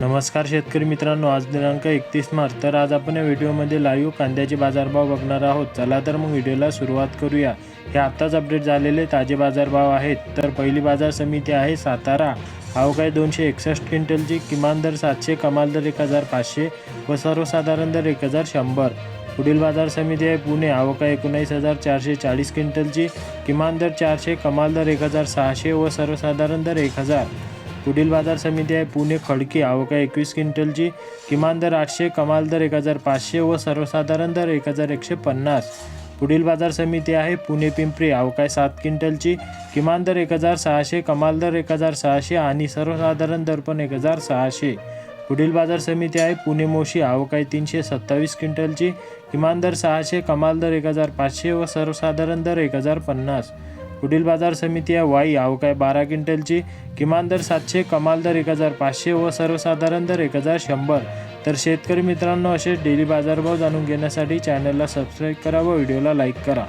नमस्कार शेतकरी मित्रांनो आज दिनांक एकतीस मार्च. तर आज आपण या व्हिडिओमध्ये लाईव्ह कांद्याचे बाजारभाव बघणार आहोत. चला तर मग व्हिडिओला सुरुवात करूया. हे आत्ताच अपडेट झालेले ताजे बाजारभाव आहेत. तर पहिली बाजार समिती आहे सातारा. अवकाय दोनशे एकसष्ट क्विंटलची किमान दर सातशे कमाल दर एक हजार पाचशे व सर्वसाधारण दर एक हजार शंभर. पुढील बाजार समिती आहे पुणे. आवका एकोणीस हजार चारशे चाळीस क्विंटलची किमान दर चारशे कमाल दर एक हजार सहाशे व सर्वसाधारण दर एक हजार. पुढील बाजार समिती आहे. पुणे खडकी अवकाय एकवीस क्विंटलची. किमान दर आठशे कमाल दर एक हजार पाचशे व सर्वसाधारण दर एक हजार एकशे पन्नास. पुढील बाजार समिती आहे. पुणे पिंपरी अवकाय सात क्विंटलची. किमान दर एक हजार सहाशे कमाल दर एक हजार सहाशे आणि सर्वसाधारण दर पण एक हजार सहाशे. पुढील बाजार समिती आहे. पुणे मोशी अवकाय तीनशे सत्तावीस क्विंटलची. किमान दर सहाशे कमाल दर एक हजार पाचशे व सर्वसाधारण दर एक हजार पन्नास. पुढील बाजार समिती आहे वाई अवकाय बारा क्विंटलची? किमान दर सातशे कमाल दर एक हजार पाचशे व सर्वसाधारण दर एक हजार शंभर. तर शेतकरी मित्रांनो असे डेली बाजारभाव जाणून घेण्यासाठी चॅनलला सबस्क्राईब करा व व्हिडिओला लाईक करा.